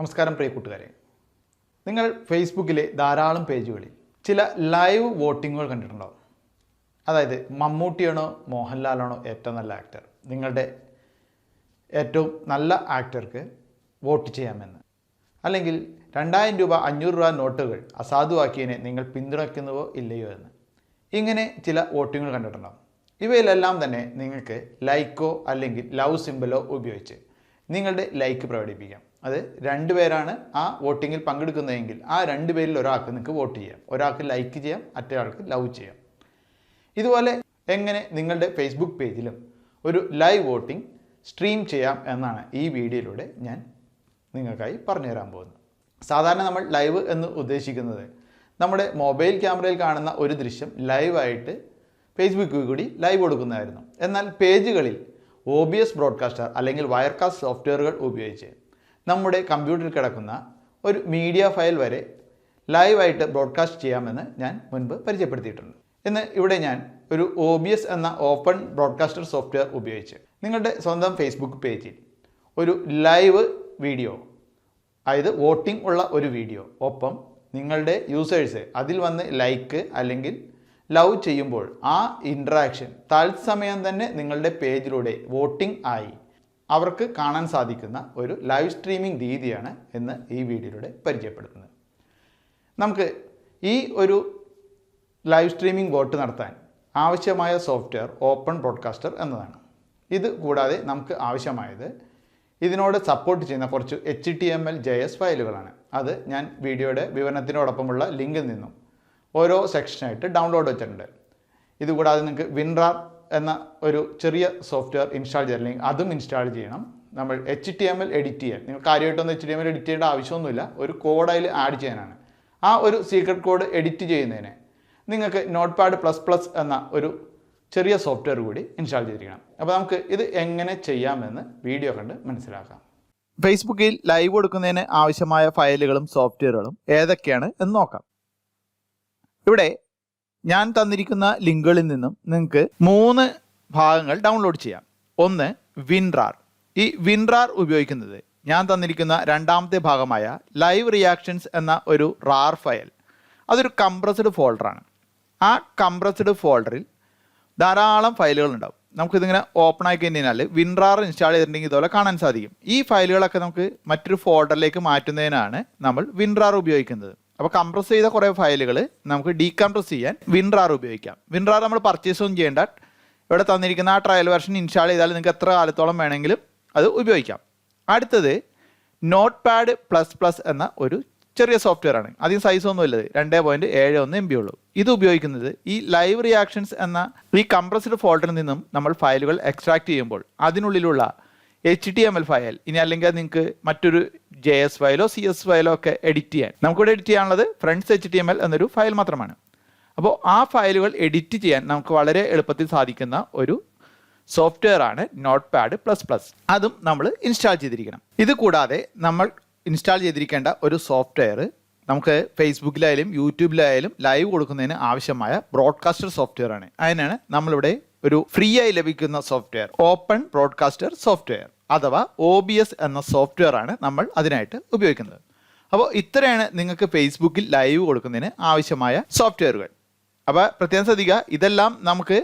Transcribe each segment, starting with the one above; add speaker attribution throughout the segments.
Speaker 1: നമസ്കാരം പ്രിയ കൂട്ടുകാരെ. നിങ്ങൾ ഫേസ്ബുക്കിലെ ധാരാളം പേജുകളിൽ ചില ലൈവ് വോട്ടിങ്ങുകൾ കണ്ടിട്ടുണ്ടാവും. അതായത് മമ്മൂട്ടിയാണോ മോഹൻലാലാണോ ഏറ്റവും നല്ല ആക്ടർ നിങ്ങളുടെ ഏറ്റവും നല്ല ആക്ടർക്ക് വോട്ട് ചെയ്യാമെന്ന്. അല്ലെങ്കിൽ രണ്ടായിരം രൂപ അഞ്ഞൂറ് രൂപ നോട്ടുകൾ അസാധുവാക്കിയതിനെ നിങ്ങൾ പിന്തുണയ്ക്കുന്നുവോ ഇല്ലയോ എന്ന്. ഇങ്ങനെ ചില വോട്ടിങ്ങുകൾ കണ്ടിട്ടുണ്ടാവും. ഇവയിലെല്ലാം തന്നെ നിങ്ങൾക്ക് ലൈക്കോ അല്ലെങ്കിൽ ലവ് സിമ്പലോ ഉപയോഗിച്ച് നിങ്ങളുടെ ലൈക്ക് പ്രകടിപ്പിക്കാം. അത് രണ്ടുപേരാണ് ആ വോട്ടിങ്ങിൽ പങ്കെടുക്കുന്നതെങ്കിൽ ആ രണ്ട് പേരിൽ ഒരാൾക്ക് നിങ്ങൾക്ക് വോട്ട് ചെയ്യാം. ഒരാൾക്ക് ലൈക്ക് ചെയ്യാം മറ്റൊരാൾക്ക് ലവ് ചെയ്യാം. ഇതുപോലെ എങ്ങനെ നിങ്ങളുടെ ഫേസ്ബുക്ക് പേജിലും ഒരു ലൈവ് വോട്ടിംഗ് സ്ട്രീം ചെയ്യാം എന്നാണ് ഈ വീഡിയോയിലൂടെ ഞാൻ നിങ്ങൾക്കായി പറഞ്ഞുതരാൻ പോകുന്നത്. സാധാരണ നമ്മൾ ലൈവ് എന്ന് ഉദ്ദേശിക്കുന്നത് നമ്മുടെ മൊബൈൽ ക്യാമറയിൽ കാണുന്ന ഒരു ദൃശ്യം ലൈവായിട്ട് ഫേസ്ബുക്കിൽ കൂടി ലൈവ് കൊടുക്കുന്നതായിരുന്നു. എന്നാൽ പേജുകളിൽ ഒ ബി എസ് ബ്രോഡ്കാസ്റ്റർ അല്ലെങ്കിൽ വയർകാസ്റ്റ് സോഫ്റ്റ്വെയറുകൾ ഉപയോഗിച്ച് നമ്മുടെ കമ്പ്യൂട്ടറിൽ കിടക്കുന്ന ഒരു മീഡിയ ഫയൽ വരെ ലൈവായിട്ട് ബ്രോഡ്കാസ്റ്റ് ചെയ്യാമെന്ന് ഞാൻ മുൻപ് പരിചയപ്പെടുത്തിയിട്ടുണ്ട്. ഇന്ന് ഇവിടെ ഞാൻ ഒരു ഒ ബി എസ് എന്ന ഓപ്പൺ ബ്രോഡ്കാസ്റ്റർ സോഫ്റ്റ്വെയർ ഉപയോഗിച്ച് നിങ്ങളുടെ സ്വന്തം ഫേസ്ബുക്ക് പേജിൽ ഒരു ലൈവ് വീഡിയോ അതായത് വോട്ടിംഗ് ഉള്ള ഒരു വീഡിയോ ഒപ്പം നിങ്ങളുടെ യൂസേഴ്സ് അതിൽ വന്ന് ലൈക്ക് അല്ലെങ്കിൽ ലവ് ചെയ്യുമ്പോൾ ആ ഇൻട്രാക്ഷൻ തത്സമയം തന്നെ നിങ്ങളുടെ പേജിലൂടെ വോട്ടിംഗ് ആയി അവർക്ക് കാണാൻ സാധിക്കുന്ന ഒരു ലൈവ് സ്ട്രീമിംഗ് രീതിയാണ് ഇന്ന് ഈ വീഡിയോയിലൂടെ പരിചയപ്പെടുത്തുന്നത്. നമുക്ക് ഈ ഒരു ലൈവ് സ്ട്രീമിംഗ് വോട്ട് നടത്താൻ ആവശ്യമായ സോഫ്റ്റ്വെയർ ഓപ്പൺ ബ്രോഡ്കാസ്റ്റർ എന്നതാണ്. ഇത് കൂടാതെ നമുക്ക് ആവശ്യമായത് ഇതിനോട് സപ്പോർട്ട് ചെയ്യുന്ന കുറച്ച് H T M L J S ഫയലുകളാണ്. അത് ഞാൻ വീഡിയോയുടെ വിവരണത്തിനോടൊപ്പമുള്ള ലിങ്കിൽ നിന്നും ഓരോ സെക്ഷനായിട്ട് ഡൗൺലോഡ് വെച്ചിട്ടുണ്ട്. ഇതുകൂടാതെ നിങ്ങൾക്ക് വിൻറാർ എന്ന ഒരു ചെറിയ സോഫ്റ്റ്വെയർ ഇൻസ്റ്റാൾ ചെയ്യാൻ അല്ലെങ്കിൽ അതും ഇൻസ്റ്റാൾ ചെയ്യണം. നമ്മൾ H T M L edit ചെയ്യാൻ. നിങ്ങൾ കാര്യമായിട്ടൊന്നും H T M L edit ചെയ്യേണ്ട ആവശ്യമൊന്നുമില്ല. ഒരു കോഡ് അതിൽ ആഡ് ചെയ്യാനാണ്. ആ ഒരു സീക്രട്ട് കോഡ് എഡിറ്റ് ചെയ്യുന്നതിന് നിങ്ങൾക്ക് നോട്ട് പാഡ് പ്ലസ് പ്ലസ് എന്ന ഒരു ചെറിയ സോഫ്റ്റ്വെയർ കൂടി ഇൻസ്റ്റാൾ ചെയ്തിരിക്കണം. അപ്പോൾ നമുക്ക് ഇത് എങ്ങനെ ചെയ്യാമെന്ന് വീഡിയോ കണ്ട് മനസ്സിലാക്കാം. ഫേസ്ബുക്കിൽ ലൈവ് കൊടുക്കുന്നതിന് ആവശ്യമായ ഫയലുകളും സോഫ്റ്റ്വെയറുകളും ഏതൊക്കെയാണ് എന്ന് നോക്കാം. ഇവിടെ ഞാൻ തന്നിരിക്കുന്ന ലിങ്കുകളിൽ നിന്നും നിങ്ങൾക്ക് മൂന്ന് ഭാഗങ്ങൾ ഡൗൺലോഡ് ചെയ്യാം. ഒന്ന് വിൻറാർ. ഈ വിൻറാർ ഉപയോഗിക്കുന്നത് ഞാൻ തന്നിരിക്കുന്ന രണ്ടാമത്തെ ഭാഗമായ ലൈവ് റിയാക്ഷൻസ് എന്ന ഒരു റാർ ഫയൽ. അതൊരു കംപ്രസ്ഡ് ഫോൾഡറാണ് ആ കംപ്രസ്ഡ് ഫോൾഡറിൽ ധാരാളം ഫയലുകൾ ഉണ്ടാവും. നമുക്കിതിങ്ങനെ ഓപ്പൺ ആക്കി കഴിഞ്ഞാൽ വിൻറാർ ഇൻസ്റ്റാൾ ചെയ്തിട്ടുണ്ടെങ്കിൽ ഇതുപോലെ കാണാൻ സാധിക്കും. ഈ ഫയലുകളൊക്കെ നമുക്ക് മറ്റൊരു ഫോൾഡറിലേക്ക് മാറ്റുന്നതിനാണ് നമ്മൾ വിൻറാർ ഉപയോഗിക്കുന്നത്. അപ്പോൾ കംപ്രസ് ചെയ്ത കുറേ ഫയലുകൾ നമുക്ക് ഡീകംപ്രസ് ചെയ്യാൻ വിൻറാർ ഉപയോഗിക്കാം. വിൻറാർ നമ്മൾ പർച്ചേസ് ഒന്നും ചെയ്യേണ്ട. ഇവിടെ തന്നിരിക്കുന്ന ആ ട്രയൽ വെർഷൻ ഇൻസ്റ്റാൾ ചെയ്താൽ നിങ്ങൾക്ക് എത്ര കാലത്തോളം വേണമെങ്കിലും അത് ഉപയോഗിക്കാം. അടുത്തത് നോട്ട് പാഡ് പ്ലസ് പ്ലസ് എന്ന ഒരു ചെറിയ സോഫ്റ്റ്വെയർ ആണ്. അധികം സൈസ് ഒന്നും ഇല്ലത് രണ്ടേ പോയിന്റ് ഏഴ് ഒന്ന് എം ബി ഉള്ളൂ. ഇത് ഉപയോഗിക്കുന്നത് ഈ ലൈവ് റിയാക്ഷൻസ് എന്ന ഈ കംപ്രസ്ഡ് ഫോൾഡറിൽ നിന്നും നമ്മൾ ഫയലുകൾ എക്സ്ട്രാക്ട് ചെയ്യുമ്പോൾ അതിനുള്ളിലുള്ള H T M L file ഇനി അല്ലെങ്കിൽ നിങ്ങൾക്ക് മറ്റൊരു ജെ എസ് ഫയലോ സി എസ് ഫയലോ ഒക്കെ എഡിറ്റ് ചെയ്യാൻ. നമുക്കിവിടെ എഡിറ്റ് ചെയ്യാനുള്ളത് friends H T M L എന്നൊരു ഫയൽ മാത്രമാണ്. അപ്പോൾ ആ ഫയലുകൾ എഡിറ്റ് ചെയ്യാൻ നമുക്ക് വളരെ എളുപ്പത്തിൽ സാധിക്കുന്ന ഒരു സോഫ്റ്റ്വെയർ ആണ് നോട്ട് പാഡ് പ്ലസ് പ്ലസ് അതും നമ്മൾ ഇൻസ്റ്റാൾ ചെയ്തിരിക്കണം. ഇത് കൂടാതെ നമ്മൾ ഇൻസ്റ്റാൾ ചെയ്തിരിക്കേണ്ട ഒരു സോഫ്റ്റ്വെയർ നമുക്ക് ഫേസ്ബുക്കിലായാലും യൂട്യൂബിലായാലും ലൈവ് കൊടുക്കുന്നതിന് ആവശ്യമായ ബ്രോഡ്കാസ്റ്റർ സോഫ്റ്റ്വെയർ ആണ്. അതിനാണ് നമ്മളിവിടെ ഒരു ഫ്രീ ആയി ലഭിക്കുന്ന സോഫ്റ്റ്വെയർ ഓപ്പൺ ബ്രോഡ്കാസ്റ്റർ സോഫ്റ്റ്വെയർ അഥവാ ഒ ബി എസ് എന്ന സോഫ്റ്റ്വെയർ ആണ് നമ്മൾ അതിനായിട്ട് ഉപയോഗിക്കുന്നത്. അപ്പോൾ ഇത്രയാണ് നിങ്ങൾക്ക് ഫേസ്ബുക്കിൽ ലൈവ് കൊടുക്കുന്നതിന് ആവശ്യമായ സോഫ്റ്റ്വെയറുകൾ. അപ്പോൾ പ്രത്യേകം ശ്രദ്ധിക്കുക ഇതെല്ലാം നമുക്ക്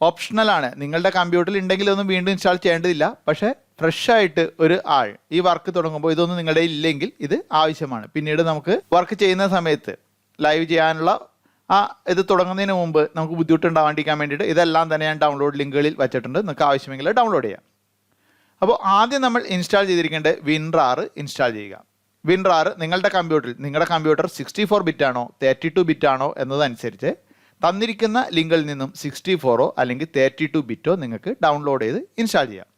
Speaker 1: ഓപ്ഷണലാണ് നിങ്ങളുടെ കമ്പ്യൂട്ടറിൽ ഉണ്ടെങ്കിൽ ഒന്നും വീണ്ടും ഇൻസ്റ്റാൾ ചെയ്യേണ്ടതില്ല. പക്ഷേ ഫ്രഷ് ആയിട്ട് ഒരു ആൾ ഈ വർക്ക് തുടങ്ങുമ്പോൾ ഇതൊന്നും നിങ്ങളുടെ ഇല്ലെങ്കിൽ ഇത് ആവശ്യമാണ്. പിന്നീട് നമുക്ക് വർക്ക് ചെയ്യുന്ന സമയത്ത് ലൈവ് ചെയ്യാനുള്ള ആ ഇത് തുടങ്ങുന്നതിന് മുമ്പ് നമുക്ക് ബുദ്ധിമുട്ടുണ്ടാവാണ്ടിരിക്കാൻ വേണ്ടിയിട്ട് ഇതെല്ലാം തന്നെ ഞാൻ ഡൗൺലോഡ് ലിങ്കുകളിൽ വെച്ചിട്ടുണ്ട്. നിങ്ങൾക്ക് ആവശ്യമെങ്കിൽ ഡൗൺലോഡ് ചെയ്യാം. അപ്പോൾ ആദ്യം നമ്മൾ ഇൻസ്റ്റാൾ ചെയ്തിരിക്കേണ്ടത് വിൻറാർ ഇൻസ്റ്റാൾ ചെയ്യുക. വിൻറാർ നിങ്ങളുടെ കമ്പ്യൂട്ടറിൽ നിങ്ങളുടെ കമ്പ്യൂട്ടർ സിക്സ്റ്റി ഫോർ ബിറ്റ് ആണോ തേർട്ടി ടു ബിറ്റ് ആണോ എന്നതനുസരിച്ച് തന്നിരിക്കുന്ന ലിങ്കിൽ നിന്നും സിക്സ്റ്റി ഫോറോ അല്ലെങ്കിൽ തേർട്ടി ടു ബിറ്റോ നിങ്ങൾക്ക് ഡൗൺലോഡ് ചെയ്ത് ഇൻസ്റ്റാൾ ചെയ്യാം.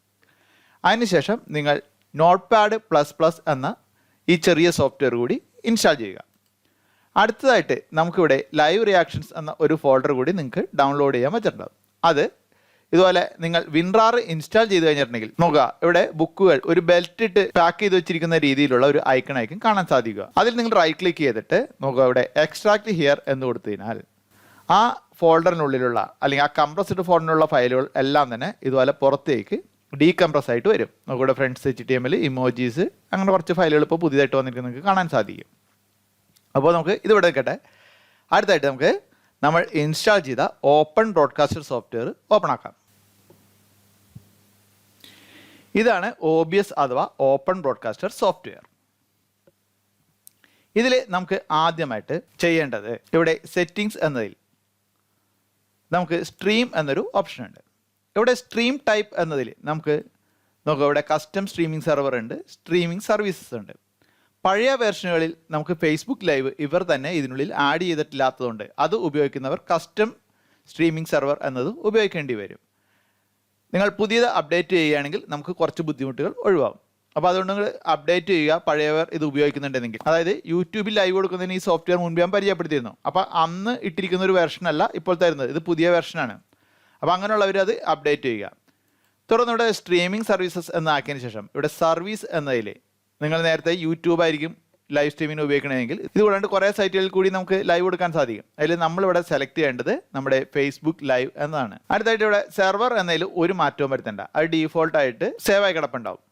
Speaker 1: അതിനുശേഷം നിങ്ങൾ നോട്ട് പാഡ് പ്ലസ് പ്ലസ് എന്ന ഈ ചെറിയ സോഫ്റ്റ്വെയർ കൂടി ഇൻസ്റ്റാൾ ചെയ്യുക. അടുത്തതായിട്ട് നമുക്കിവിടെ ലൈവ് റിയാക്ഷൻസ് എന്ന ഒരു ഫോൾഡർ കൂടി നിങ്ങൾക്ക് ഡൗൺലോഡ് ചെയ്യാൻ പറ്റിയിട്ടുണ്ടാവും. അത് ഇതുപോലെ നിങ്ങൾ വിൻറാർ ഇൻസ്റ്റാൾ ചെയ്ത് കഴിഞ്ഞിട്ടുണ്ടെങ്കിൽ നോക്കുക ഇവിടെ ബുക്കുകൾ ഒരു ബെൽറ്റ് ഇട്ട് പാക്ക് ചെയ്ത് വെച്ചിരിക്കുന്ന രീതിയിലുള്ള ഒരു ഐക്കൺ ആയിരിക്കും കാണാൻ സാധിക്കുക. അതിൽ നിങ്ങൾ റൈറ്റ് ക്ലിക്ക് ചെയ്തിട്ട് നോക്കുക ഇവിടെ എക്സ്ട്രാക്ട് ഹിയർ എന്ന് കൊടുത്തു ആ ഫോൾഡറിനുള്ളിലുള്ള അല്ലെങ്കിൽ ആ കംപ്രസ്ഡ് ഫോൾഡറിനുള്ള ഫയലുകൾ എല്ലാം തന്നെ ഇതുപോലെ പുറത്തേക്ക് ഡീകംപ്രസ് ആയിട്ട് വരും. നമുക്കിവിടെ ഫ്രണ്ട്സ് എച്ച് ടി എമ്മിൽ ഇമോജീസ് അങ്ങനെ കുറച്ച് ഫയലുകൾ ഇപ്പോൾ പുതിയതായിട്ട് വന്നിരിക്കുന്നത് നിങ്ങൾക്ക് കാണാൻ സാധിക്കും. അപ്പോൾ നമുക്ക് ഇതിവിടെ നിൽക്കട്ടെ. അടുത്തായിട്ട് നമുക്ക് നമ്മൾ ഇൻസ്റ്റാൾ ചെയ്ത ഓപ്പൺ ബ്രോഡ്കാസ്റ്റർ സോഫ്റ്റ്വെയർ ഓപ്പൺ ആക്കാം. ഇതാണ് ഒ ബി എസ് അഥവാ ഓപ്പൺ ബ്രോഡ്കാസ്റ്റർ സോഫ്റ്റ്വെയർ ഇതിൽ നമുക്ക് ആദ്യമായിട്ട് ചെയ്യേണ്ടത് ഇവിടെ സെറ്റിങ്സ് എന്നതിൽ നമുക്ക് സ്ട്രീം എന്നൊരു ഓപ്ഷൻ ഉണ്ട്. ഇവിടെ സ്ട്രീം ടൈപ്പ് എന്നതിൽ നമുക്ക് നോക്കുക ഇവിടെ കസ്റ്റം സ്ട്രീമിംഗ് സെർവർ ഉണ്ട് സ്ട്രീമിംഗ് സർവീസസ് ഉണ്ട്. പഴയ വേർഷനുകളിൽ നമുക്ക് ഫേസ്ബുക്ക് ലൈവ് ഇവർ തന്നെ ഇതിനുള്ളിൽ ആഡ് ചെയ്തിട്ടില്ലാത്തതുകൊണ്ട് അത് ഉപയോഗിക്കുന്നവർ കസ്റ്റം സ്ട്രീമിംഗ് സെർവർ എന്നത് ഉപയോഗിക്കേണ്ടി വരും. നിങ്ങൾ പുതിയത് അപ്ഡേറ്റ് ചെയ്യുകയാണെങ്കിൽ നമുക്ക് കുറച്ച് ബുദ്ധിമുട്ടുകൾ ഒഴിവാകും. അപ്പോൾ അതുകൊണ്ട് നിങ്ങൾ അപ്ഡേറ്റ് ചെയ്യുക പഴയവർ ഇത് ഉപയോഗിക്കുന്നുണ്ടെങ്കിൽ. അതായത് യൂട്യൂബിൽ ലൈവ് കൊടുക്കുന്നതിന് ഈ സോഫ്റ്റ്വെയർ മുൻപ് ഞാൻ പരിചയപ്പെടുത്തിയിരുന്നു. അപ്പോൾ അന്ന് ഇട്ടിരിക്കുന്ന ഒരു വെർഷനല്ല ഇപ്പോൾ തരുന്നത്. ഇത് പുതിയ വെർഷനാണ് അപ്പോൾ അങ്ങനെയുള്ളവർ അത് അപ്ഡേറ്റ് ചെയ്യുക. തുടർന്ന് ഇവിടെ സ്ട്രീമിംഗ് സർവീസസ് എന്നാക്കിയതിന് ശേഷം ഇവിടെ സർവീസ് എന്നതിൽ നിങ്ങൾ നേരത്തെ യൂട്യൂബ് ആയിരിക്കും ലൈവ് സ്ട്രീമിംഗ് ഉപയോഗിക്കണമെങ്കിൽ ഇത് കൂടാണ്ട് കുറേ സൈറ്റുകളിൽ കൂടി നമുക്ക് ലൈവ് കൊടുക്കാൻ സാധിക്കും. അതിൽ നമ്മളിവിടെ സെലക്ട് ചെയ്യേണ്ടത് നമ്മുടെ ഫേസ്ബുക്ക് ലൈവ് എന്നതാണ്. അടുത്തായിട്ട് ഇവിടെ സെർവർ എന്നതിൽ ഒരു മാറ്റവും വരുത്തണ്ട. അത് ഡീഫോൾട്ട് ആയിട്ട് സേവ് ആയി കിടപ്പുണ്ടാവും.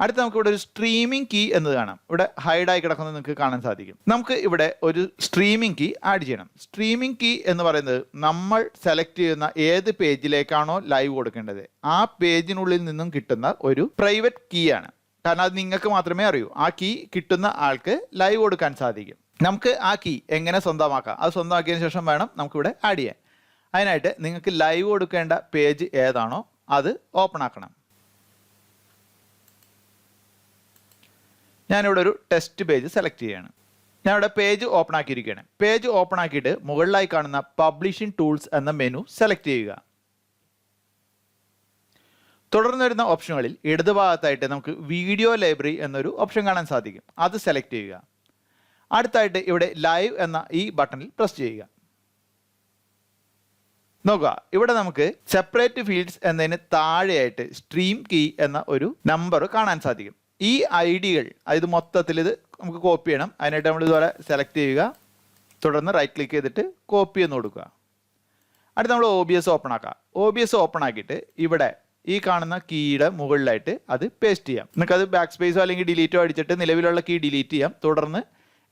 Speaker 1: അടുത്ത നമുക്ക് ഇവിടെ ഒരു സ്ട്രീമിംഗ് കീ എന്ന് കാണാം. ഇവിടെ ഹൈഡായി കിടക്കുന്നത് നിങ്ങൾക്ക് കാണാൻ സാധിക്കും. നമുക്ക് ഇവിടെ ഒരു സ്ട്രീമിംഗ് കീ ആഡ് ചെയ്യണം. സ്ട്രീമിംഗ് കീ എന്ന് പറയുന്നത് നമ്മൾ സെലക്ട് ചെയ്യുന്ന ഏത് പേജിലേക്കാണോ ലൈവ് കൊടുക്കേണ്ടത്. ആ പേജിനുള്ളിൽ നിന്നും കിട്ടുന്ന ഒരു പ്രൈവറ്റ് കീ ആണ്. കാരണം അത് നിങ്ങൾക്ക് മാത്രമേ അറിയൂ. ആ കീ കിട്ടുന്ന ആൾക്ക് ലൈവ് കൊടുക്കാൻ സാധിക്കും. നമുക്ക് ആ കീ എങ്ങനെ സ്വന്തമാക്കാം? അത് സ്വന്തമാക്കിയതിന് ശേഷം വേണം നമുക്കിവിടെ ആഡ് ചെയ്യാൻ. അതിനായിട്ട് നിങ്ങൾക്ക് ലൈവ് കൊടുക്കേണ്ട പേജ് ഏതാണോ അത് ഓപ്പൺ ആക്കണം. ഞാനിവിടെ ഒരു ടെസ്റ്റ് പേജ് സെലക്ട് ചെയ്യാണ്. ഞാനിവിടെ പേജ് ഓപ്പൺ ആക്കിയിരിക്കുകയാണ്. പേജ് ഓപ്പൺ ആക്കിയിട്ട് മുകളിലായി കാണുന്ന പബ്ലിഷിംഗ് ടൂൾസ് എന്ന മെനു സെലക്ട് ചെയ്യുക. തുടർന്ന് വരുന്ന ഓപ്ഷനുകളിൽ ഇടതുഭാഗത്തായിട്ട് നമുക്ക് വീഡിയോ ലൈബ്രറി എന്നൊരു ഓപ്ഷൻ കാണാൻ സാധിക്കും. അത് സെലക്ട് ചെയ്യുക. അടുത്തായിട്ട് ഇവിടെ ലൈവ് എന്ന ഈ ബട്ടണിൽ പ്രസ് ചെയ്യുക. നോക്കുക. ഇവിടെ നമുക്ക് സെപ്പറേറ്റ് ഫീൽഡ്സ് എന്നതിന് താഴെയായിട്ട് സ്ട്രീം കീ എന്ന ഒരു നമ്പർ കാണാൻ സാധിക്കും. ഈ ഐ ഡികൾ അതായത് മൊത്തത്തിൽ ഇത് നമുക്ക് കോപ്പി ചെയ്യണം. അതിനായിട്ട് നമ്മൾ ഇതുപോലെ സെലക്ട് ചെയ്യുക. തുടർന്ന് റൈറ്റ് ക്ലിക്ക് ചെയ്തിട്ട് കോപ്പി എന്ന് കൊടുക്കുക. അടുത്ത് നമ്മൾ ഒ ബി എസ് ഓപ്പൺ ആക്കുക ഒ ബി എസ് ഓപ്പൺ ആക്കിയിട്ട് ഇവിടെ ഈ കാണുന്ന കീയുടെ മുകളിലായിട്ട് അത് പേസ്റ്റ് ചെയ്യാം. നിങ്ങൾക്ക് അത് ബാക്ക് സ്പേസോ അല്ലെങ്കിൽ ഡിലീറ്റോ അടിച്ചിട്ട് നിലവിലുള്ള കീ ഡിലീറ്റ് ചെയ്യാം. തുടർന്ന്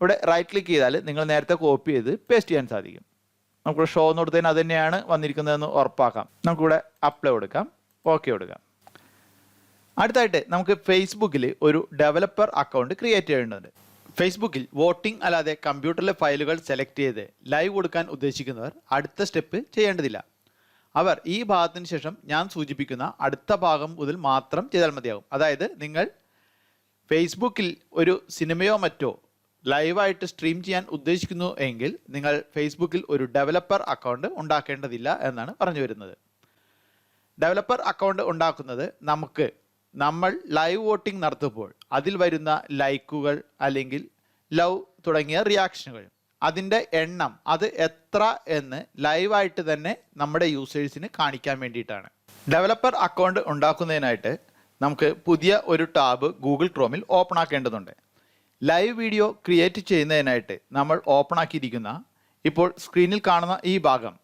Speaker 1: ഇവിടെ റൈറ്റ് ക്ലിക്ക് ചെയ്താൽ നിങ്ങൾ നേരത്തെ കോപ്പി ചെയ്ത് പേസ്റ്റ് ചെയ്യാൻ സാധിക്കും. നമുക്ക് ഷോ എന്ന് കൊടുത്തതിന് അത് തന്നെയാണ് വന്നിരിക്കുന്നതെന്ന് ഉറപ്പാക്കാം. നമുക്കിവിടെ അപ്ലൈ കൊടുക്കാം. ഓക്കെ കൊടുക്കാം. അടുത്തായിട്ട് നമുക്ക് ഫേസ്ബുക്കിൽ ഒരു ഡെവലപ്പർ അക്കൗണ്ട് ക്രിയേറ്റ് ചെയ്യേണ്ടതുണ്ട്. ഫേസ്ബുക്കിൽ വോട്ടിംഗ് അല്ലാതെ കമ്പ്യൂട്ടറിലെ ഫയലുകൾ സെലക്ട് ചെയ്ത് ലൈവ് കൊടുക്കാൻ ഉദ്ദേശിക്കുന്നവർ അടുത്ത സ്റ്റെപ്പ് ചെയ്യേണ്ടതില്ല. അവർ ഈ ഭാഗത്തിന് ശേഷം ഞാൻ സൂചിപ്പിക്കുന്ന അടുത്ത ഭാഗം മുതൽ മാത്രം ചെയ്താൽ മതിയാകും. അതായത് നിങ്ങൾ ഫേസ്ബുക്കിൽ ഒരു സിനിമയോ മറ്റോ ലൈവായിട്ട് സ്ട്രീം ചെയ്യാൻ ഉദ്ദേശിക്കുന്നു എങ്കിൽ നിങ്ങൾ ഫേസ്ബുക്കിൽ ഒരു ഡെവലപ്പർ അക്കൗണ്ട് ഉണ്ടാക്കേണ്ടതില്ല എന്നാണ് പറഞ്ഞു വരുന്നത്. ഡെവലപ്പർ അക്കൗണ്ട് ഉണ്ടാക്കുന്നത് നമുക്ക് നമ്മൾ ലൈവ് വോട്ടിംഗ് നടത്തുമ്പോൾ അതിൽ വരുന്ന ലൈക്കുകൾ അല്ലെങ്കിൽ ലവ് തുടങ്ങിയ റിയാക്ഷനുകൾ അതിന്റെ എണ്ണം അത് എത്ര എന്ന് ലൈവായിട്ട് തന്നെ നമ്മുടെ യൂസേഴ്സിന് കാണിക്കാൻ വേണ്ടിയിട്ടാണ്. ഡെവലപ്പർ അക്കൗണ്ട് ഉണ്ടാക്കുന്നതിനായിട്ട് നമുക്ക് പുതിയ ഒരു ടാബ് ഗൂഗിൾ ക്രോമിൽ ഓപ്പൺ ആക്കേണ്ടതുണ്ട്. ലൈവ് വീഡിയോ ക്രിയേറ്റ് ചെയ്യുന്നതിനായിട്ട് നമ്മൾ ഓപ്പൺ ആക്കിയിരിക്കുന്ന ഇപ്പോൾ സ്ക്രീനിൽ കാണുന്ന ഈ ഭാഗം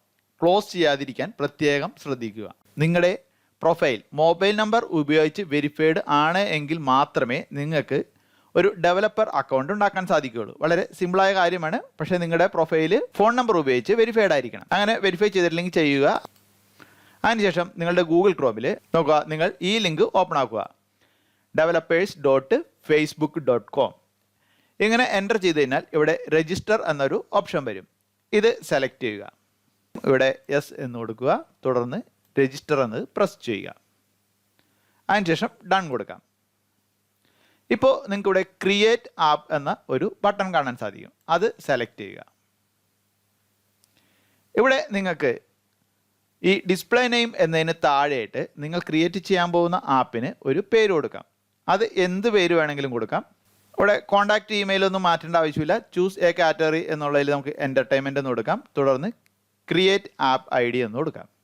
Speaker 1: ക്ലോസ് ചെയ്യാതിരിക്കാൻ പ്രത്യേകം ശ്രദ്ധിക്കുക. നിങ്ങളുടെ പ്രൊഫൈൽ മൊബൈൽ നമ്പർ ഉപയോഗിച്ച് വെരിഫൈഡ് ആണ് എങ്കിൽ മാത്രമേ നിങ്ങൾക്ക് ഒരു ഡെവലപ്പർ അക്കൗണ്ട് ഉണ്ടാക്കാൻ സാധിക്കുകയുള്ളൂ. വളരെ സിമ്പിളായ കാര്യമാണ്. പക്ഷേ നിങ്ങളുടെ പ്രൊഫൈൽ ഫോൺ നമ്പർ ഉപയോഗിച്ച് വെരിഫൈഡ് ആയിരിക്കണം. അങ്ങനെ വെരിഫൈ ചെയ്തിട്ടില്ലെങ്കിൽ ചെയ്യുക. അതിനുശേഷം നിങ്ങളുടെ ഗൂഗിൾ ക്രോമിൽ നോക്കുക. നിങ്ങൾ ഈ ലിങ്ക് ഓപ്പൺ ആക്കുക. Developers dot Facebook dot com ഇങ്ങനെ എന്റർ ചെയ്ത് കഴിഞ്ഞാൽ ഇവിടെ രജിസ്റ്റർ എന്നൊരു ഓപ്ഷൻ വരും. ഇത് സെലക്ട് ചെയ്യുക. ഇവിടെ യെസ് എന്ന് കൊടുക്കുക. തുടർന്ന് രജിസ്റ്റർ എന്ന് പ്രസ് ചെയ്യുക. അതിനുശേഷം ഡൺ കൊടുക്കാം. ഇപ്പോൾ നിങ്ങൾക്ക് ഇവിടെ ക്രിയേറ്റ് ആപ്പ് എന്ന ഒരു ബട്ടൺ കാണാൻ സാധിക്കും. അത് സെലക്ട് ചെയ്യുക. ഇവിടെ നിങ്ങൾക്ക് ഈ ഡിസ്പ്ലേ നെയിം എന്നതിന് താഴെയായിട്ട് നിങ്ങൾ ക്രിയേറ്റ് ചെയ്യാൻ പോകുന്ന ആപ്പിന് ഒരു പേര് കൊടുക്കാം. അത് എന്ത് പേര് വേണമെങ്കിലും കൊടുക്കാം. ഇവിടെ കോൺടാക്റ്റ് ഇമെയിൽ ഒന്നും മാറ്റേണ്ട ആവശ്യമില്ല. ചൂസ് എ കാറ്റഗറി എന്നുള്ളതിൽ നമുക്ക് എന്റർടൈൻമെന്റ് എന്ന് കൊടുക്കാം. തുടർന്ന് ക്രിയേറ്റ് ആപ്പ് ഐ ഡി എന്ന് കൊടുക്കാം.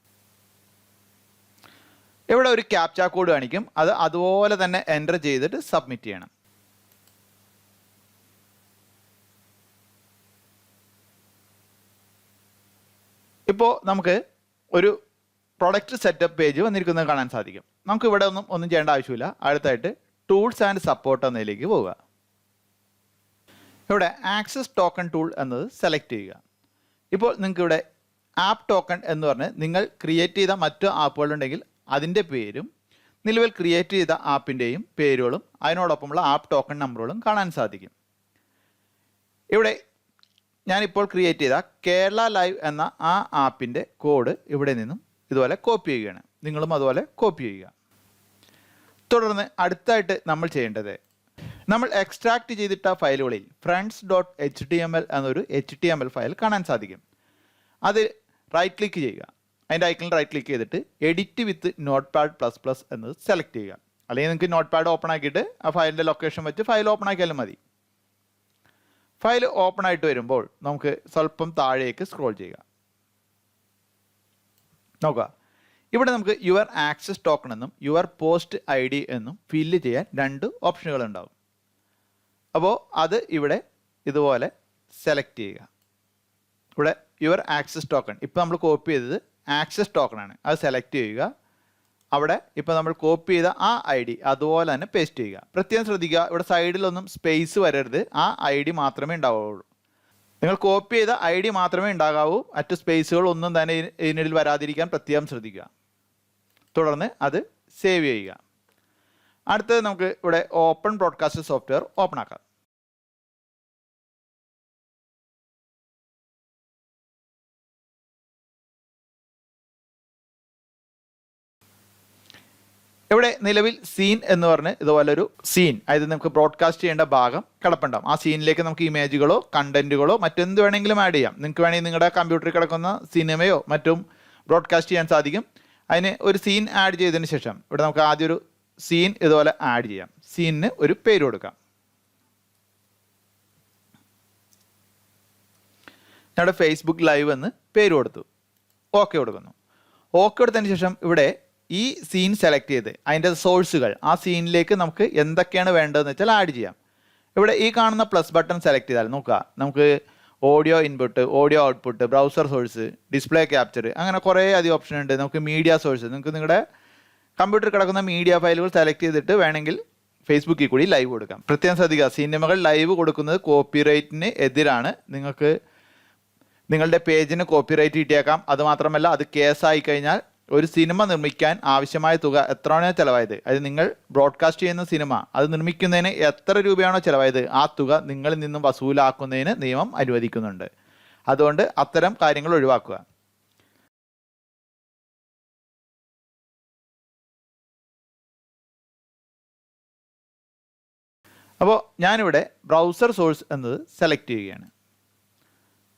Speaker 1: ഇവിടെ ഒരു ക്യാപ്ച കോഡ് കാണിക്കും. അത് അതുപോലെ തന്നെ എന്റർ ചെയ്തിട്ട് സബ്മിറ്റ് ചെയ്യണം. ഇപ്പോൾ നമുക്ക് ഒരു പ്രൊഡക്റ്റ് സെറ്റപ്പ് പേജ് വന്നിരിക്കുന്നത് കാണാൻ സാധിക്കും. നമുക്ക് ഇവിടെ ഒന്നും ഒന്നും ചെയ്യേണ്ട ആവശ്യമില്ല. അടുത്തായിട്ട് ടൂൾസ് ആൻഡ് സപ്പോർട്ട് എന്നതിലേക്ക് പോവുക. ഇവിടെ ആക്സസ് ടോക്കൺ ടൂൾ എന്നത് സെലക്ട് ചെയ്യുക. ഇപ്പോൾ നിങ്ങൾക്ക് ഇവിടെ ആപ്പ് ടോക്കൺ എന്ന് പറഞ്ഞ് നിങ്ങൾ ക്രിയേറ്റ് ചെയ്ത മറ്റു ആപ്പുകളുണ്ടെങ്കിൽ അതിന്റെ പേരും നിലവിൽ ക്രിയേറ്റ് ചെയ്ത ആപ്പിന്റെയും പേരുകളും അതിനോടൊപ്പമുള്ള ആപ്പ് ടോക്കൺ നമ്പറുകളും കാണാൻ സാധിക്കും. ഇവിടെ ഞാനിപ്പോൾ ക്രിയേറ്റ് ചെയ്ത കേരള ലൈവ് എന്ന ആ ആപ്പിന്റെ കോഡ് ഇവിടെ നിന്നും ഇതുപോലെ കോപ്പി ചെയ്യുകയാണ്. നിങ്ങളും അതുപോലെ കോപ്പി ചെയ്യുക. തുടർന്ന് അടുത്തായിട്ട് നമ്മൾ ചെയ്യേണ്ടത് നമ്മൾ എക്സ്ട്രാക്ട് ചെയ്തിട്ട ഫയലുകളിൽ friends dot H T M L എന്നൊരു H T M L file കാണാൻ സാധിക്കും. അത് റൈറ്റ് ക്ലിക്ക് ചെയ്യുക. അതിന്റെ ഐക്കണിൽ റൈറ്റ് ക്ലിക്ക് ചെയ്തിട്ട് edit with notepad plus plus എന്നത് സെലക്ട് ചെയ്യുക. അല്ലെങ്കിൽ നിങ്ങൾക്ക് നോട്ട് പാഡ് ഓപ്പൺ ആക്കിയിട്ട് ആ ഫയലിന്റെ ലൊക്കേഷൻ വെച്ച് ഫയൽ ഓപ്പൺ ആക്കിയാലും മതി. ഫയൽ ഓപ്പൺ ആയിട്ട് വരുമ്പോൾ നമുക്ക് സ്വല്പം താഴേക്ക് സ്ക്രോൾ ചെയ്യുക. നോക്കുക. ഇവിടെ നമുക്ക് യുവർ ആക്സസ് ടോക്കൺ എന്നും യുവർ പോസ്റ്റ് ഐ ഡി എന്നും ഫില്ല് ചെയ്യാൻ രണ്ട് ഓപ്ഷനുകൾ ഉണ്ടാകും അപ്പോൾ അത് ഇവിടെ ഇതുപോലെ സെലക്ട് ചെയ്യുക. ഇവിടെ യുവർ ആക്സസ് ടോക്കൺ ഇപ്പോൾ നമ്മൾ കോപ്പി ചെയ്തത് ആക്സസ് ആണ് അത് സെലക്ട് ചെയ്യുക. അവിടെ ഇപ്പോൾ നമ്മൾ കോപ്പി ചെയ്ത ആ ഐ ഡി അതുപോലെ തന്നെ പേസ്റ്റ് ചെയ്യുക. പ്രത്യേകം ശ്രദ്ധിക്കുക ഇവിടെ സൈഡിലൊന്നും സ്പേസ് വരരുത്. ആ ഐ ഡി മാത്രമേ ഉണ്ടാവുകയുള്ളൂ നിങ്ങൾ കോപ്പി ചെയ്ത ഐ ഡി മാത്രമേ ഉണ്ടാകാവൂ. മറ്റ് സ്പേസുകൾ ഒന്നും തന്നെ ഇതിന് ഇതിനിടയിൽ വരാതിരിക്കാൻ പ്രത്യേകം ശ്രദ്ധിക്കുക. തുടർന്ന് അത് സേവ് ചെയ്യുക. അടുത്തത് നമുക്ക് ഇവിടെ ഓപ്പൺ ബ്രോഡ്കാസ്റ്റ് സോഫ്റ്റ്വെയർ ഓപ്പൺ ആക്കാം. ഇവിടെ നിലവിൽ സീൻ എന്ന് പറഞ്ഞ് ഇതുപോലൊരു സീൻ അതായത് നമുക്ക് ബ്രോഡ്കാസ്റ്റ് ചെയ്യേണ്ട ഭാഗം കിടപ്പുണ്ടാവും. ആ സീനിലേക്ക് നമുക്ക് ഇമേജുകളോ കണ്ടന്റുകളോ മറ്റെന്ത് വേണമെങ്കിലും ആഡ് ചെയ്യാം. നിങ്ങൾക്ക് വേണമെങ്കിൽ നിങ്ങളുടെ കമ്പ്യൂട്ടറിൽ കിടക്കുന്ന സിനിമയോ മറ്റും ബ്രോഡ്കാസ്റ്റ് ചെയ്യാൻ സാധിക്കും. അതിന് ഒരു സീൻ ആഡ് ചെയ്തതിന് ശേഷം ഇവിടെ നമുക്ക് ആദ്യം ഒരു സീൻ ഇതുപോലെ ആഡ് ചെയ്യാം. സീനിന് ഒരു പേര് കൊടുക്കാം. ഞങ്ങളുടെ ഫേസ്ബുക്ക് ലൈവ് എന്ന് പേര് കൊടുത്തു. ഓക്കെ കൊടുക്കുന്നു. ഓക്കെ കൊടുത്തതിന് ശേഷം ഇവിടെ ഈ സീൻ സെലക്ട് ചെയ്ത് അതിന്റെ സോഴ്സുകൾ ആ സീനിലേക്ക് നമുക്ക് എന്തൊക്കെയാണ് വേണ്ടതെന്ന് വെച്ചാൽ ആഡ് ചെയ്യാം. ഇവിടെ ഈ കാണുന്ന പ്ലസ് ബട്ടൺ സെലക്ട് ചെയ്താൽ നോക്കുക നമുക്ക് audio input audio output browser source display capture അങ്ങനെ കുറേ അധികം ഓപ്ഷൻ ഉണ്ട്. നമുക്ക് മീഡിയ സോഴ്സ് നിങ്ങൾക്ക് നിങ്ങളുടെ കമ്പ്യൂട്ടറിൽ കിടക്കുന്ന മീഡിയ ഫയലുകൾ സെലക്ട് ചെയ്തിട്ട് വേണമെങ്കിൽ ഫേസ്ബുക്കിൽ കൂടി ലൈവ് കൊടുക്കാം. പ്രത്യേകം ശ്രദ്ധിക്കുക സിനിമകൾ ലൈവ് കൊടുക്കുന്നത് കോപ്പിറൈറ്റിന് എതിരാണ്. നിങ്ങൾക്ക് നിങ്ങളുടെ പേജിന് കോപ്പിറൈറ്റ് കിട്ടിയേക്കാം. അതുമാത്രമല്ല അത് കേസായി കഴിഞ്ഞാൽ ഒരു സിനിമ നിർമ്മിക്കാൻ ആവശ്യമായ തുക എത്രയാണോ ചിലവായത്? അത് നിങ്ങൾ ബ്രോഡ്കാസ്റ്റ് ചെയ്യുന്ന സിനിമ അത് നിർമ്മിക്കുന്നതിന് എത്ര രൂപയാണോ ചിലവായത്? ആ തുക നിങ്ങളിൽ നിന്നും വസൂലാക്കുന്നതിന് നിയമം അനുവദിക്കുന്നുണ്ട്. അതുകൊണ്ട് അത്തരം കാര്യങ്ങൾ ഒഴിവാക്കുക. അപ്പോൾ ഞാനിവിടെ ബ്രൗസർ സോഴ്സ് എന്നത് സെലക്ട് ചെയ്യുകയാണ്.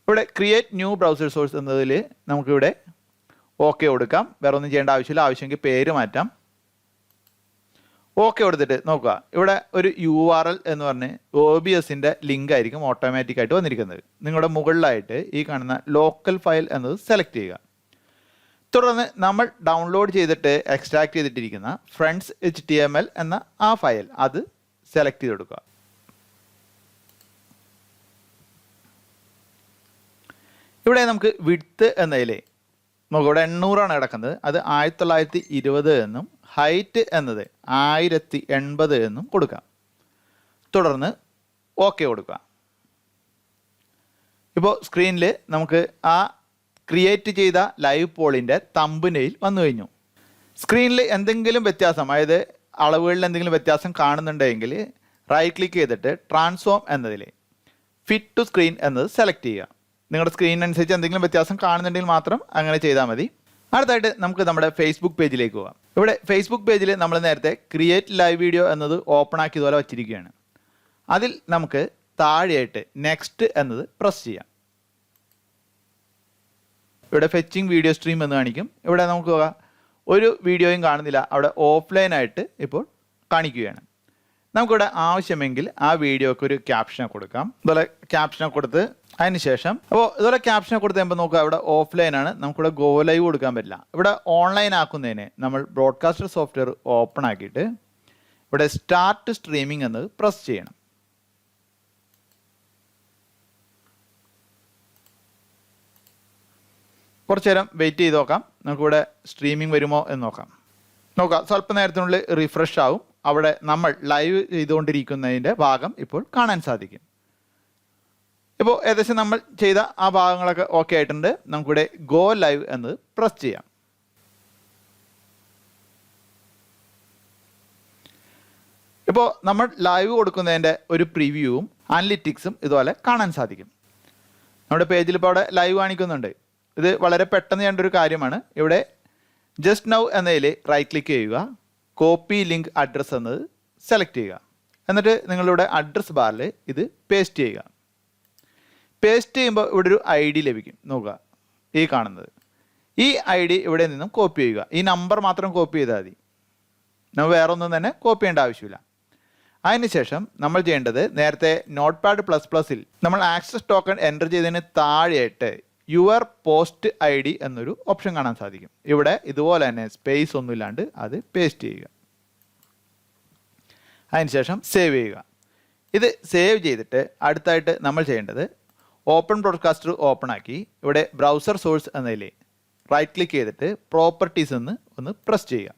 Speaker 1: ഇവിടെ ക്രിയേറ്റ് ന്യൂ ബ്രൗസർ സോഴ്സ് എന്നതിൽ നമുക്കിവിടെ ഓക്കെ കൊടുക്കാം. വേറെ ഒന്നും ചെയ്യേണ്ട ആവശ്യമില്ല. ആവശ്യമെങ്കിൽ പേര് മാറ്റാം. ഓക്കെ കൊടുത്തിട്ട് നോക്കുക. ഇവിടെ ഒരു യു ആർ എൽ എന്ന് പറഞ്ഞ് ഒ ബി എസിന്റെ ലിങ്ക് ആയിരിക്കും ഓട്ടോമാറ്റിക് ആയിട്ട് വന്നിരിക്കുന്നത്. നിങ്ങളുടെ മുകളിലായിട്ട് ഈ കാണുന്ന ലോക്കൽ ഫയൽ എന്നത് സെലക്ട് ചെയ്യുക. തുടർന്ന് നമ്മൾ ഡൗൺലോഡ് ചെയ്തിട്ട് extract ചെയ്തിട്ടിരിക്കുന്ന friends H T M L എന്ന ആ ഫയൽ അത് സെലക്ട് ചെയ്ത് കൊടുക്കുക. ഇവിടെ നമുക്ക് വിഡ്ത്ത് എന്നതിലെ നമുക്ക് ഇവിടെ എണ്ണൂറാണ് കിടക്കുന്നത്. അത് ആയിരത്തി തൊള്ളായിരത്തി ഇരുപത് എന്നും ഹൈറ്റ് എന്നത് ആയിരത്തി എൺപത് എന്നും കൊടുക്കാം. തുടർന്ന് ഓക്കെ കൊടുക്കുക. ഇപ്പോൾ സ്ക്രീനിൽ നമുക്ക് ആ ക്രിയേറ്റ് ചെയ്ത ലൈവ് പോളിന്റെ തമ്പുനയിൽ വന്നു കഴിഞ്ഞു. സ്ക്രീനിൽ എന്തെങ്കിലും വ്യത്യാസം അതായത് അളവുകളിൽ എന്തെങ്കിലും വ്യത്യാസം കാണുന്നുണ്ടെങ്കിൽ റൈറ്റ് ക്ലിക്ക് ചെയ്തിട്ട് ട്രാൻസ്ഫോം എന്നതിൽ ഫിറ്റ് ടു സ്ക്രീൻ എന്നത് സെലക്ട് ചെയ്യുക. നിങ്ങളുടെ സ്ക്രീനിനനുസരിച്ച് എന്തെങ്കിലും വ്യത്യാസം കാണുന്നുണ്ടെങ്കിൽ മാത്രം അങ്ങനെ ചെയ്താൽ മതി. അടുത്തായിട്ട് നമുക്ക് നമ്മുടെ ഫേസ്ബുക്ക് പേജിലേക്ക് പോകാം ഇവിടെ ഫേസ്ബുക്ക് പേജിൽ നമ്മൾ നേരത്തെ ക്രിയേറ്റ് ലൈവ് വീഡിയോ എന്നത് ഓപ്പൺ ആക്കിയതുപോലെ വച്ചിരിക്കുകയാണ്. അതിൽ നമുക്ക് താഴെയായിട്ട് നെക്സ്റ്റ് എന്നത് പ്രസ് ചെയ്യാം. ഇവിടെ ഫെച്ചിങ് വീഡിയോ സ്ട്രീം എന്ന് കാണിക്കും. ഇവിടെ നമുക്ക് ഒരു വീഡിയോയും കാണുന്നില്ല. അവിടെ ഓഫ്ലൈനായിട്ട് ഇപ്പോൾ കാണിക്കുകയാണ്. നമുക്കിവിടെ ആവശ്യമെങ്കിൽ ആ വീഡിയോക്ക് ഒരു ക്യാപ്ഷനെ കൊടുക്കാം. അതുപോലെ ക്യാപ്ഷനെ കൊടുത്ത് അതിന് ശേഷം അപ്പോൾ ഇതുപോലെ ക്യാപ്ഷനെ കൊടുത്ത് കഴിയുമ്പോൾ നോക്കുക ഇവിടെ ഓഫ്ലൈൻ ആണ്. നമുക്കിവിടെ ഗോ ലൈവ് കൊടുക്കാൻ പറ്റില്ല. ഇവിടെ ഓൺലൈൻ ആക്കുന്നതിന് നമ്മൾ ബ്രോഡ്കാസ്റ്റർ സോഫ്റ്റ്വെയർ ഓപ്പൺ ആക്കിയിട്ട് ഇവിടെ സ്റ്റാർട്ട് സ്ട്രീമിംഗ് എന്നത് പ്രസ് ചെയ്യണം. കുറച്ചു നേരം വെയിറ്റ് ചെയ്ത് നോക്കാം. നമുക്കിവിടെ സ്ട്രീമിംഗ് വരുമോ എന്ന് നോക്കാം. നോക്കാം. സ്വല്പ നേരത്തിനുള്ളിൽ റിഫ്രഷ് ആവും. അവിടെ നമ്മൾ ലൈവ് ചെയ്തുകൊണ്ടിരിക്കുന്നതിന്റെ ഭാഗം ഇപ്പോൾ കാണാൻ സാധിക്കും. ഇപ്പോൾ ഏകദേശം നമ്മൾ ചെയ്ത ആ ഭാഗങ്ങളൊക്കെ ഓക്കെ ആയിട്ടുണ്ട്. നമുക്കിവിടെ ഗോ ലൈവ് എന്നത് പ്രസ് ചെയ്യാം. ഇപ്പോൾ നമ്മൾ ലൈവ് കൊടുക്കുന്നതിന്റെ ഒരു പ്രിവ്യൂവും അനലിറ്റിക്സും ഇതുപോലെ കാണാൻ സാധിക്കും. നമ്മുടെ പേജിൽ ഇപ്പോൾ അവിടെ ലൈവ് കാണിക്കുന്നുണ്ട്. ഇത് വളരെ പെട്ടെന്ന് ചെയ്യേണ്ട ഒരു കാര്യമാണ്. ഇവിടെ ജസ്റ്റ് നൗ എന്നതിൽ റൈറ്റ് ക്ലിക്ക് ചെയ്യുക കോപ്പി ലിങ്ക് അഡ്രസ്സ് എന്നത് സെലക്ട് ചെയ്യുക. എന്നിട്ട് നിങ്ങളുടെ അഡ്രസ്സ് ബാറിൽ ഇത് പേസ്റ്റ് ചെയ്യുക. പേസ്റ്റ് ചെയ്യുമ്പോൾ ഇവിടെ ഒരു ഐ ഡി ലഭിക്കും. നോക്കുക. ഈ കാണുന്നത്. ഈ ഐ ഡി ഇവിടെ നിന്നും കോപ്പി ചെയ്യുക. ഈ നമ്പർ മാത്രം കോപ്പി ചെയ്താൽ മതി. നമ്മൾ വേറെ ഒന്നും തന്നെ കോപ്പി ചെയ്യേണ്ട ആവശ്യമില്ല. അതിനുശേഷം നമ്മൾ ചെയ്യേണ്ടത് നേരത്തെ നോട്ട് പാഡ് പ്ലസ് പ്ലസിൽ നമ്മൾ ആക്സസ് ടോക്കൺ എന്റർ ചെയ്തതിന് താഴെയായിട്ട് യുവർ പോസ്റ്റ് ഐ ഡി എന്നൊരു ഓപ്ഷൻ കാണാൻ സാധിക്കും. ഇവിടെ ഇതുപോലെ തന്നെ സ്പേസ് ഒന്നുമില്ലാണ്ട് അത് പേസ്റ്റ് ചെയ്യുക. അതിനുശേഷം സേവ് ചെയ്യുക. ഇത് സേവ് ചെയ്തിട്ട് അടുത്തായിട്ട് നമ്മൾ ചെയ്യേണ്ടത് ഓപ്പൺ ബ്രോഡ്കാസ്റ്റർ ഓപ്പൺ ആക്കി. ഇവിടെ ബ്രൗസർ സോഴ്സ് എന്നതിൽ റൈറ്റ് ക്ലിക്ക് ചെയ്തിട്ട് പ്രോപ്പർട്ടീസ് എന്ന് ഒന്ന് പ്രസ് ചെയ്യുക.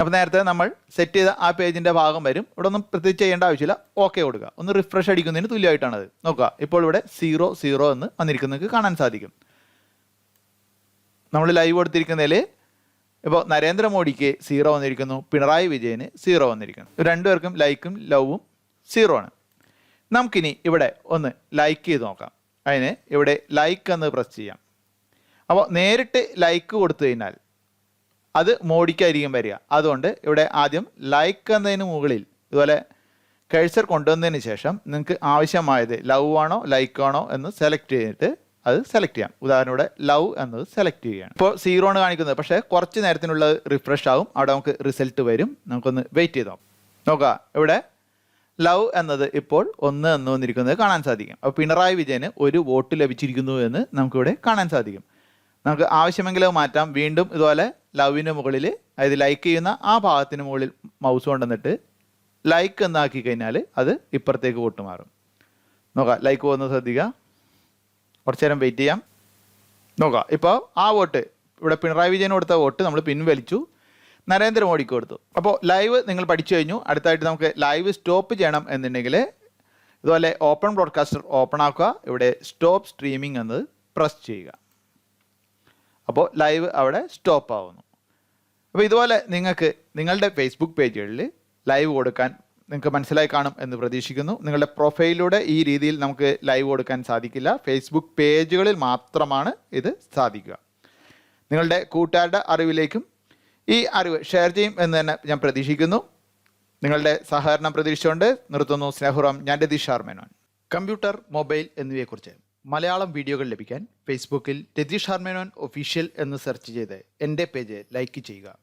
Speaker 1: അപ്പോൾ നേരത്തെ നമ്മൾ സെറ്റ് ചെയ്ത ആ പേജിന്റെ ഭാഗം വരും. ഇവിടെ ഒന്നും പ്രത്യേകിച്ച് ചെയ്യേണ്ട ആവശ്യമില്ല. ഓക്കെ കൊടുക്കുക. ഒന്ന് റിഫ്രഷ് അടിക്കുന്നതിന് തുല്യമായിട്ടാണത്. നോക്കുക. ഇപ്പോൾ ഇവിടെ സീറോ സീറോ എന്ന് വന്നിരിക്കുന്നത് കാണാൻ സാധിക്കും. നമ്മൾ ലൈവ് കൊടുത്തിരിക്കുന്നതിൽ ഇപ്പോൾ നരേന്ദ്രമോദിക്ക് സീറോ വന്നിരിക്കുന്നു. പിണറായി വിജയന് സീറോ വന്നിരിക്കുന്നു. രണ്ടുപേർക്കും ലൈക്കും ലവും സീറോ ആണ്. നമുക്കിനി ഇവിടെ ഒന്ന് ലൈക്ക് ചെയ്ത് നോക്കാം. അതിന് ഇവിടെ ലൈക്ക് എന്ന് പ്രസ് ചെയ്യാം. അപ്പോൾ നേരിട്ട് ലൈക്ക് കൊടുത്തു കഴിഞ്ഞാൽ അത് മോഡിക്കായിരിക്കും വരിക. അതുകൊണ്ട് ഇവിടെ ആദ്യം ലൈക്ക് എന്നതിന് മുകളിൽ ഇതുപോലെ കഴ്സർ കൊണ്ടുവന്നതിന് ശേഷം നിങ്ങൾക്ക് ആവശ്യമായത് ലവ് ആണോ ലൈക്ക് ആണോ എന്ന് സെലക്ട് ചെയ്തിട്ട് അത് സെലക്ട് ചെയ്യാം. ഉദാഹരണം ഇവിടെ ലവ് എന്നത് സെലക്ട് ചെയ്യുകയാണ്. ഇപ്പോൾ സീറോ ആണ് കാണിക്കുന്നത്. പക്ഷേ കുറച്ച് നേരത്തിനുള്ളത് റിഫ്രഷ് ആവും. അവിടെ നമുക്ക് റിസൾട്ട് വരും. നമുക്കൊന്ന് വെയിറ്റ് ചെയ്തോ. നോക്കുക. ഇവിടെ ലവ് എന്നത് ഇപ്പോൾ ഒന്ന് എന്ന് വന്നിരിക്കുന്നത് കാണാൻ സാധിക്കും. അപ്പോൾ പിണറായി വിജയന് ഒരു വോട്ട് ലഭിച്ചിരിക്കുന്നു എന്ന് നമുക്കിവിടെ കാണാൻ സാധിക്കും. നമുക്ക് ആവശ്യമെങ്കിൽ മാറ്റാം. വീണ്ടും ഇതുപോലെ ലവിന് മുകളിൽ അതായത് ലൈക്ക് ചെയ്യുന്ന ആ ഭാഗത്തിന് മുകളിൽ മൗസ് കൊണ്ടുവന്നിട്ട് ലൈക്ക് എന്നാക്കി കഴിഞ്ഞാൽ അത് ഇപ്പുറത്തേക്ക് വോട്ട് മാറും. നോക്കാം ലൈക്ക് പോകുന്നത് ശ്രദ്ധിക്കുക. കുറച്ച് നേരം വെയിറ്റ് ചെയ്യാം. നോക്കാം ഇപ്പോൾ ആ വോട്ട് ഇവിടെ പിണറായി വിജയൻ കൊടുത്ത വോട്ട് നമ്മൾ പിൻവലിച്ചു. നരേന്ദ്രമോദിക്ക് കൊടുത്തു. അപ്പോൾ ലൈവ് നിങ്ങൾ പഠിച്ചു കഴിഞ്ഞു. അടുത്തായിട്ട് നമുക്ക് ലൈവ് സ്റ്റോപ്പ് ചെയ്യണം എന്നുണ്ടെങ്കിൽ ഇതുപോലെ ഓപ്പൺ ബ്രോഡ്കാസ്റ്റർ ഓപ്പൺ ആക്കുക. ഇവിടെ സ്റ്റോപ്പ് സ്ട്രീമിംഗ് എന്നത് പ്രസ് ചെയ്യുക. അപ്പോൾ ലൈവ് അവിടെ സ്റ്റോപ്പ് ആവുന്നു. അപ്പോൾ ഇതുപോലെ നിങ്ങൾക്ക് നിങ്ങളുടെ ഫേസ്ബുക്ക് പേജുകളിൽ ലൈവ് കൊടുക്കാൻ നിങ്ങൾക്ക് മനസ്സിലായി കാണും എന്ന് പ്രതീക്ഷിക്കുന്നു. നിങ്ങളുടെ പ്രൊഫൈലിലൂടെ ഈ രീതിയിൽ നമുക്ക് ലൈവ് കൊടുക്കാൻ സാധിക്കില്ല. ഫേസ്ബുക്ക് പേജുകളിൽ മാത്രമാണ് ഇത് സാധിക്കുക. നിങ്ങളുടെ കൂട്ടുകാരുടെ അറിവിലേക്കും ഈ അറിവ് ഷെയർ ചെയ്യും എന്ന് തന്നെ ഞാൻ പ്രതീക്ഷിക്കുന്നു. നിങ്ങളുടെ സഹകരണം പ്രതീക്ഷിച്ചുകൊണ്ട് നിർത്തുന്നു. സ്നേഹുറം ഞാൻ രതീഷ് ഷാർമേനോൻ കമ്പ്യൂട്ടർ മൊബൈൽ എന്നിവയെക്കുറിച്ച് മലയാളം വീഡിയോകൾ ലഭിക്കാൻ ഫേസ്ബുക്കിൽ രതീഷ് ഷാർമേനോൻ ഒഫീഷ്യൽ എന്ന് സെർച്ച് ചെയ്ത് എന്റെ പേജ് ലൈക്ക് ചെയ്യുക.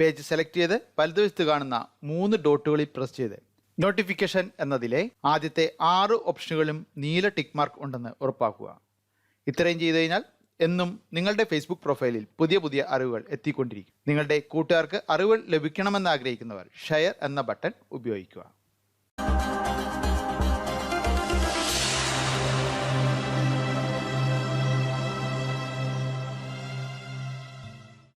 Speaker 1: പേജ് സെലക്ട് ചെയ്ത് വലതുവശത്ത് കാണുന്ന മൂന്ന് ഡോട്ടുകളിൽ പ്രസ് ചെയ്ത് നോട്ടിഫിക്കേഷൻ എന്നതിലെ ആദ്യത്തെ ആറ് ഓപ്ഷനുകളും നീല ടിക്ക് മാർക്ക് ഉണ്ടെന്ന് ഉറപ്പാക്കുക. ഇത്രയും ചെയ്തു കഴിഞ്ഞാൽ എന്നും നിങ്ങളുടെ ഫേസ്ബുക്ക് പ്രൊഫൈലിൽ പുതിയ പുതിയ അറിവുകൾ എത്തിക്കൊണ്ടിരിക്കും. നിങ്ങളുടെ കൂട്ടുകാർക്ക് അറിവുകൾ ലഭിക്കണമെന്ന് ആഗ്രഹിക്കുന്നവർ ഷെയർ എന്ന ബട്ടൺ ഉപയോഗിക്കുക.